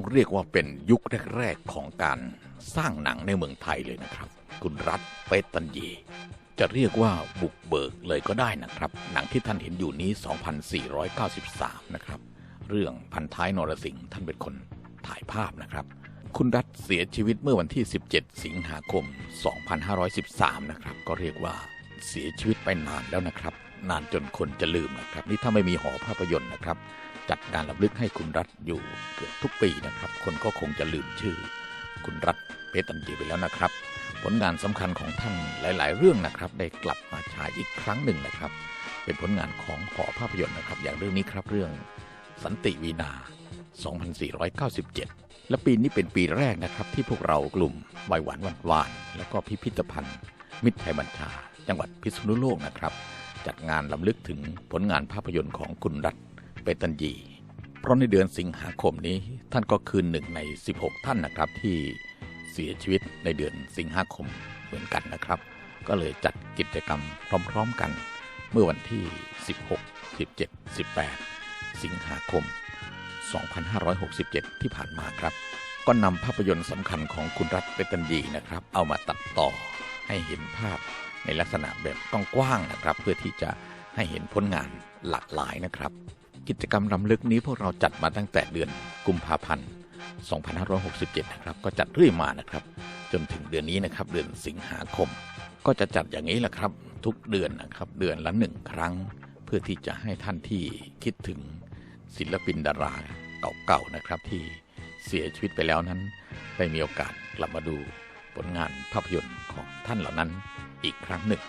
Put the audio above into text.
ต้องเรียกว่าเป็นยุคแรกๆของการสร้างหนังในเมืองไทยเลยนะครับ คุณรัฐเปตตันยี จะเรียกว่าบุกเบิกเลยก็ได้นะครับ หนังที่ท่านเห็นอยู่นี้ 2493 นะครับ เรื่องพันท้ายนรสิงห์ท่านเป็นคนถ่ายภาพนะครับ คุณรัฐเสียชีวิตเมื่อวันที่ 17 สิงหาคม 2513 นะครับ ก็เรียกว่าเสียชีวิตไปนานแล้วนะครับ นานจนคนจะลืมนะครับ นี่ถ้าไม่มีหอภาพยนตร์นะครับ จัดการรำลึกให้คุณรัฐอยู่เกือบทุกปีนะครับ คนก็คงจะลืมชื่อ คุณรัฐเพตันจีไปแล้วนะครับ ผลงานสำคัญของท่านหลาย ๆ เรื่องนะครับ ได้กลับมาฉายอีกครั้งหนึ่งนะครับ เป็นผลงานของหอภาพยนตร์นะครับ อย่างเรื่องนี้ครับเรื่องสันติวีนา 2497 และปีนี้เป็นปีแรกนะครับ ที่พวกเรากลุ่มวัยหวานวันวาน แล้วก็พิพิธภัณฑ์ มิตรไทยบัญชา จังหวัดพิษณุโลกนะครับ จัดงานลำลึกถึงผลงานภาพยนตร์ของคุณรัฐ ปตันยีเพราะในเดือนสิงหาคมนี้ท่านก็คือหนึ่งใน 16 ท่านนะครับที่เสียชีวิตในเดือนสิงหาคมเหมือนกันนะครับ ก็เลยจัดกิจกรรมพร้อมๆกัน เมื่อวันที่ 16 17 18 สิงหาคม 2567 ที่ผ่านมาครับ ก็นำภาพยนตร์สำคัญของคุณรัฐเปตันยีนะครับ เอามาตัดต่อให้เห็นภาพในลักษณะแบบกว้างๆนะครับ เพื่อที่จะให้เห็นผลงานหลากหลายนะครับ กิจกรรมรำลึกนี้พวกเราจัดมาตั้งแต่เดือนกุมภาพันธ์ 2567 นะครับ ก็จัดเรื่อยมานะครับ จนถึงเดือนนี้นะครับ เดือนสิงหาคม ก็จะจัดอย่างนี้แหละครับ ทุกเดือนนะครับ เดือนละหนึ่งครั้ง เพื่อที่จะให้ท่านที่คิดถึงศิลปินดาราเก่าๆนะครับที่เสียชีวิตไปแล้วนั้นได้มีโอกาสกลับมาดูผลงานภาพยนตร์ของท่านเหล่านั้นอีกครั้งหนึ่ง